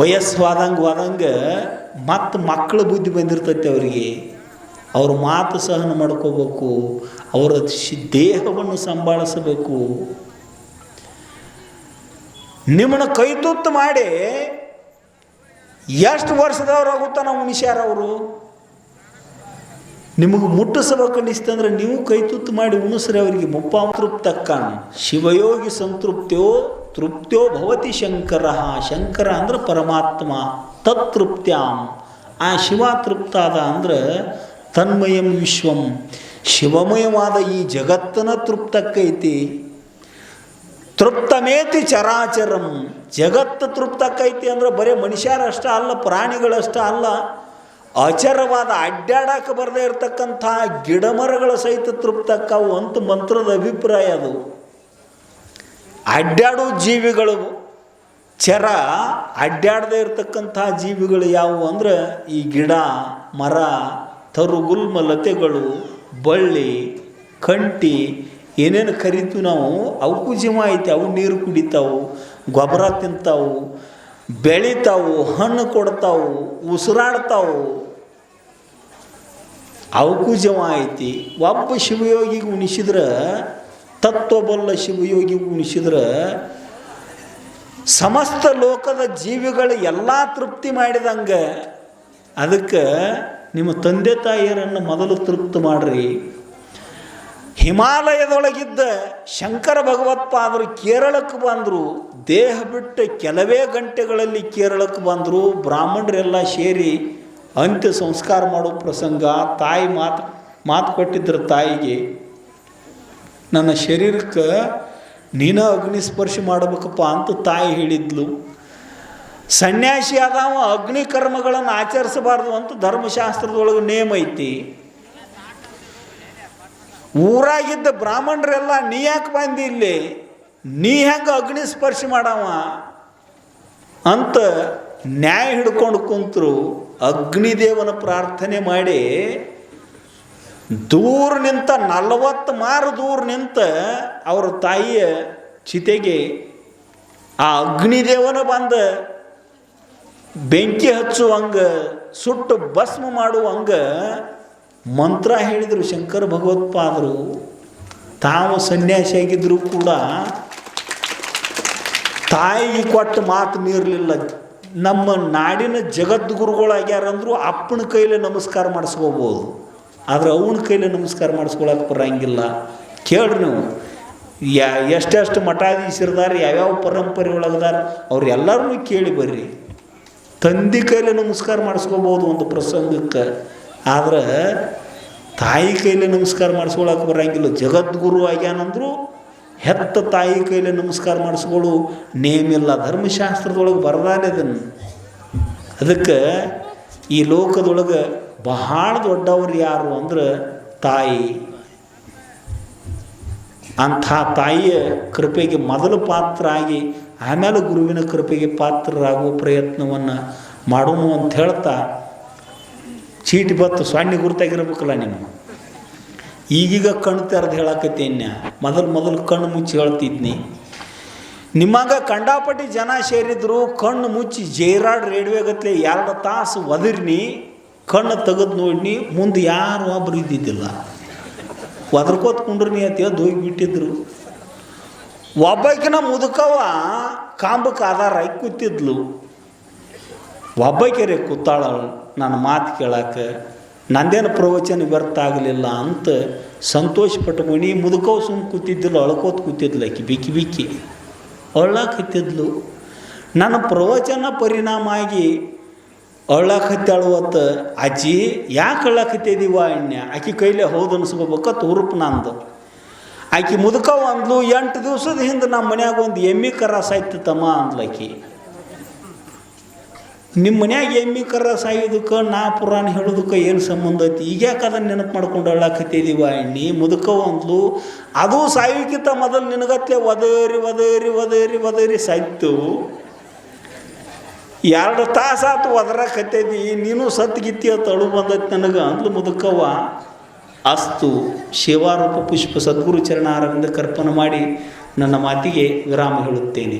ವಯಸ್ಸಾದಂಗೆ ಹೋದಂಗೆ ಮತ್ತು ಮಕ್ಕಳ ಬುದ್ಧಿ ಬಂದಿರ್ತೈತೆ ಅವರಿಗೆ. ಅವ್ರ ಮಾತು ಸಹನ ಮಾಡ್ಕೋಬೇಕು, ಅವರ ದೇಹವನ್ನು ಸಂಭಾಳಿಸಬೇಕು. ನಿಮ್ಮನ್ನ ಕೈ ತುತ್ತು ಮಾಡಿ ಎಷ್ಟು ವರ್ಷದವ್ರಾಗುತ್ತಾನ ಉಣಿಸ್ಯಾರ ಅವರು? ನಿಮಗೆ ಮುಟ್ಟಿಸಬೇಕು ಅನ್ನಿಸ್ತಂದ್ರೆ ನೀವು ಕೈ ತುತ್ತು ಮಾಡಿ ಉಣಿಸ್ರೆ ಅವರಿಗೆ ಮುಪ್ಪಾತೃಪ್ತಕ್ಕಣ ಶಿವಯೋಗಿ ಸಂತೃಪ್ತ್ಯೋ ತೃಪ್ತ್ಯೋ ಭವತಿ ಶಂಕರ. ಶಂಕರ ಅಂದ್ರೆ ಪರಮಾತ್ಮ, ತತ್ತೃಪ್ತ್ಯಾಂ. ಆ ಶಿವ ತೃಪ್ತಾದ ಅಂದ್ರೆ ತನ್ಮಯಂ ವಿಶ್ವಂ. ಶಿವಮಯವಾದ ಈ ಜಗತ್ತನ ತೃಪ್ತಕ್ಕೈತಿ. ತೃಪ್ತಮೇತಿ ಚರಾಚರಂ. ಜಗತ್ತು ತೃಪ್ತಕ್ಕೈತಿ ಅಂದ್ರೆ ಬರೀ ಮನುಷ್ಯರಷ್ಟ ಅಲ್ಲ, ಪ್ರಾಣಿಗಳಷ್ಟ ಅಲ್ಲ. ಅಚರವಾದ ಅಡ್ಡಾಡಕ್ಕೆ ಬರದೇ ಇರತಕ್ಕಂಥ ಗಿಡಮರಗಳ ಸಹಿತ ತೃಪ್ತಕ್ಕವು ಅಂತ ಮಂತ್ರದ ಅಭಿಪ್ರಾಯ ಅದು. ಅಡ್ಡಾಡು ಜೀವಿಗಳು, ಚರ ಅಡ್ಡಾಡದೇ ಇರತಕ್ಕಂಥ ಜೀವಿಗಳು ಯಾವುವು ಅಂದ್ರೆ ಈ ಗಿಡ, ಮರ ತರುಗುಲ್ಮ ಲತೆಗಳು ಬಳ್ಳಿ, ಕಂಟಿ, ಏನೇನು ಕರಿತು ನಾವು ಅವಕ್ಕೂ ಜೀವ ಐತಿ ಅವು ನೀರು ಕುಡಿತಾವು, ಗೊಬ್ಬರ ತಿಂತಾವು, ಬೆಳಿತಾವು, ಹಣ್ಣು ಕೊಡ್ತಾವು, ಉಸಿರಾಡ್ತಾವು. ಅವಕ್ಕೂ ಜೀವ ಐತಿ ಒಬ್ಬ ಶಿವಯೋಗಿಗೆ ಉಣಿಸಿದ್ರೆ ತತ್ವಬಲ್ಲ ಶಿವಯೋಗಿಗೆ ಉಣಿಸಿದ್ರೆ, ಸಮಸ್ತ ಲೋಕದ ಜೀವಿಗಳು ಎಲ್ಲ ತೃಪ್ತಿ ಮಾಡಿದಂಗೆ, ಅದಕ್ಕೆ ನಿಮ್ಮ ತಂದೆ ತಾಯಿಯರನ್ನು ಮೊದಲು ತೃಪ್ತಿ ಮಾಡ್ರಿ. ಹಿಮಾಲಯದೊಳಗಿದ್ದ ಶಂಕರ ಭಗವತ್ಪಾದರು ಕೇರಳಕ್ಕೆ ಬಂದರು. ದೇಹ ಬಿಟ್ಟು ಕೆಲವೇ ಗಂಟೆಗಳಲ್ಲಿ ಕೇರಳಕ್ಕೆ ಬಂದರು. ಬ್ರಾಹ್ಮಣರೆಲ್ಲ ಸೇರಿ ಅಂತ್ಯ ಸಂಸ್ಕಾರ ಮಾಡೋ ಪ್ರಸಂಗ, ತಾಯಿ ಮಾತು ಮಾತು ಕೊಟ್ಟಿದ್ದರು ತಾಯಿಗೆ, ನನ್ನ ಶರೀರಕ್ಕೆ ನೀನು ಅಗ್ನಿಸ್ಪರ್ಶ ಮಾಡಬೇಕಪ್ಪ ಅಂತ ತಾಯಿ ಹೇಳಿದ್ಲು. ಸನ್ಯಾಸಿ ಆದವ, ಅಗ್ನಿ ಕರ್ಮಗಳನ್ನು ಆಚರಿಸಬಾರ್ದು ಅಂತ ಧರ್ಮಶಾಸ್ತ್ರದೊಳಗೆ ನೇಮ ಐತಿ. ಊರಾಗಿದ್ದ ಬ್ರಾಹ್ಮಣರೆಲ್ಲ, ನೀ ಯಾಕೆ ಬಂದಿ ಇಲ್ಲಿ? ನೀ ಹೆಂಗೆ ಅಗ್ನಿ ಸ್ಪರ್ಶ ಮಾಡವ? ಅಂತ ನ್ಯಾಯ ಹಿಡ್ಕೊಂಡು ಕುಂತರು, ಅಗ್ನಿದೇವನ ಪ್ರಾರ್ಥನೆ ಮಾಡಿ, ದೂರ ನಿಂತ, ನಲವತ್ತು ಮಾರು ದೂರ ನಿಂತ ಅವರ ತಾಯಿಯ ಚಿತೆಗೆ ಆ ಅಗ್ನಿದೇವನ ಬಂದ. ಬೆಂಕಿ ಹಚ್ಚುವಂಗ ಸುಟ್ಟು ಭಸ್ಮ ಮಾಡುವಂಗ ಮಂತ್ರ ಹೇಳಿದರು ಶಂಕರ ಭಗವತ್ಪಾದರು ತಾವು ಸನ್ಯಾಸಿಯಾಗಿದ್ದರೂ ಕೂಡ ತಾಯಿಗೆ ಕೊಟ್ಟ ಮಾತು ಮೀರಲಿಲ್ಲ. ನಮ್ಮ ನಾಡಿನ ಜಗದ್ಗುರುಗಳಾಗ್ಯಾರಂದ್ರು ಅಪ್ಪನ ಕೈಲೇ ನಮಸ್ಕಾರ ಮಾಡಿಸ್ಕೋಬೋದು. ಆದರೆ ಅವನ ಕೈಲೇ ನಮಸ್ಕಾರ ಮಾಡಿಸ್ಕೊಳಕ್ಕೆ ಬರೋಂಗಿಲ್ಲ. ಕೇಳ್ರಿ ನೀವು. ಯಾ, ಎಷ್ಟೆಷ್ಟು ಮಠಾಧೀಶರಿದ್ದಾರೆ ಯಾವ್ಯಾವ ಪರಂಪರೆ ಒಳಗದಾರ ಅವ್ರು ಎಲ್ಲರನ್ನೂ ಕೇಳಿ ಬರ್ರಿ. ತಂದೆ ಕೈಲೇ ನಮಸ್ಕಾರ ಮಾಡಿಸ್ಕೋಬೋದು ಒಂದು ಪ್ರಸಂಗಕ್ಕೆ. ಆದ್ರೆ ತಾಯಿ ಕೈಲೇ ನಮಸ್ಕಾರ ಮಾಡಿಸ್ಕೊಳಕ್ಕೆ ಬರಂಗಿಲ್ಲ. ಜಗದ್ಗುರು ಆಗ್ಯಾನಂದ್ರು ಹೆತ್ತ ತಾಯಿ ಕೈಲೇ ನಮಸ್ಕಾರ ಮಾಡಿಸ್ಕೊಳ್ಳು ನೇಮಿಲ್ಲ. ಧರ್ಮಶಾಸ್ತ್ರದೊಳಗೆ ಬರದಾನೆ ಅದನ್ನು ಅದಕ್ಕೆ ಈ ಲೋಕದೊಳಗೆ ಬಹಳ ದೊಡ್ಡವರು ಯಾರು ಅಂದ್ರೆ ತಾಯಿ. ಅಂಥ ತಾಯಿಯ ಕೃಪೆಗೆ ಮೊದಲು ಪಾತ್ರ ಆಗಿ ಆಮೇಲೆ ಗುರುವಿನ ಕೃಪೆಗೆ ಪಾತ್ರರಾಗುವ ಪ್ರಯತ್ನವನ್ನು ಮಾಡೋಣ ಅಂತ ಹೇಳ್ತಾ ಚೀಟಿ ಬತ್ತು ಸಣ್ಣ ಗುರುತಾಗಿರ್ಬೇಕಲ್ಲ ನಿಮ್ಮ ಈಗೀಗ ಕಣ್ಣು ತೆರೆದು ಹೇಳಕತ್ತೇನ್ಯ ಮೊದಲು ಮೊದಲು ಕಣ್ಣು ಮುಚ್ಚಿ ಹೇಳ್ತಿದ್ನಿ. ನಿಮ್ಮಂಗ ಕಂಡಾಪಟ್ಟಿ ಜನ ಸೇರಿದ್ರು, ಕಣ್ಣು ಮುಚ್ಚಿ ಜೈರಾಡ್ ರೇಡಿಯೋಗತ್ಲೆ ಎರಡು ತಾಸು ಒದರ್ನಿ, ಕಣ್ಣು ತೆಗೆದು ನೋಡಿನಿ, ಮುಂದೆ ಯಾರು ಒಬ್ರು ಇದ್ದಿದ್ದಿಲ್ಲ. ಒದರ್ಕೋತ್ ಕುಂಡ್ರಿ ಅಂತ ಹೋಗಿ ಬಿಟ್ಟಿದ್ರು. ಒಬ್ಬಕಿನ ಮುದುಕವ ಕಾಂಬಕ್ಕೆ ಆಧಾರ ಆಗಿ ಕೂತಿದ್ಲು. ಒಬ್ಬಕೆರೆ ಕೂತಾಳ ನನ್ನ ಮಾತು ಕೇಳಕ್ಕೆ ನಂದೇನು ಪ್ರವಚನ ವ್ಯರ್ಥ ಆಗಲಿಲ್ಲ ಅಂತ ಸಂತೋಷ ಮಣಿ ಮುದುಕವ ಸುಮ್ಮ ಕೂತಿದ್ದಿಲ್ಲ ಅಳ್ಕೋತ ಕೂತಿದ್ಲು ಆಕಿ ಬಿಕ್ಕಿ ಬಿಕ್ಕಿ. ಅಳ್ಳಾಕತ್ತಿದ್ಲು. ನನ್ನ ಪ್ರವಚನ ಪರಿಣಾಮ ಆಗಿ ಅಳ್ಳಾಕತ್ತಾಳುವತ್ತ ಅಜ್ಜಿ, ಯಾಕೆ ಅಳ್ಳಾಕತ್ತಿದ್ದೀವ ಅಣ್ಣ? ಆಕಿ ಕೈಲೇ ಹೌದು ಅನ್ಸ್ಕೋಬೇಕ ತೂರುಪ್ ನಂದು. ಆಕಿ ಮುದುಕವ್ ಅಂದ್ಲು, ಎಂಟು ದಿವಸದ ಹಿಂದೆ ನಮ್ಮ ಮನ್ಯಾಗ ಒಂದು ಎಮ್ಮಿ ಕರ ಸಾಯ್ತು ತಮ್ಮ ಅಂದ್ಲಾಕಿ ನಿಮ್ಮ ಮನ್ಯಾಗ ಎಮ್ಮಿ ಕರ ಸಾಯೋದಕ್ಕೆ ನಾ ಪುರಾಣ ಹೇಳೋದಕ್ಕೆ ಏನು ಸಂಬಂಧ ಐತಿ? ಈಗ ಯಾಕೆ ಅದನ್ನು ನೆನಪು ಮಾಡ್ಕೊಂಡು ಅಳ್ಳಾಕತ್ತಿದೀವ ಎಣ್ಣಿ ಮುದುಕವ್ ಅಂದ್ಲು, ಅದು ಸಾಯೋಕ್ಕಿಂತ ಮೊದಲು ನಿನಗತ್ತೆ ಒದರಿ ಒದರಿ ಒದರಿ ಒದರಿ ಸಾಯ್ತು. ಎರಡು ತಾಸಾತು ಒದರಾಕತ್ತೈತಿ ನೀನು ಸತ್ ಗಿತ್ತಿ ಅಂತ ಅಳು ಬಂದೈತಿ ನನಗೆ? ಅಂದ್ಲು ಮುದುಕವ್ವ. ಅಸ್ತು ಶಿವಾರೂಪ ಪುಷ್ಪ ಸದ್ಗುರು ಚರಣಾರವಿಂದ ಕರ್ಪಣ ಮಾಡಿ ನನ್ನ ಮಾತಿಗೆ ವಿರಾಮ ಹೇಳುತ್ತೇನೆ.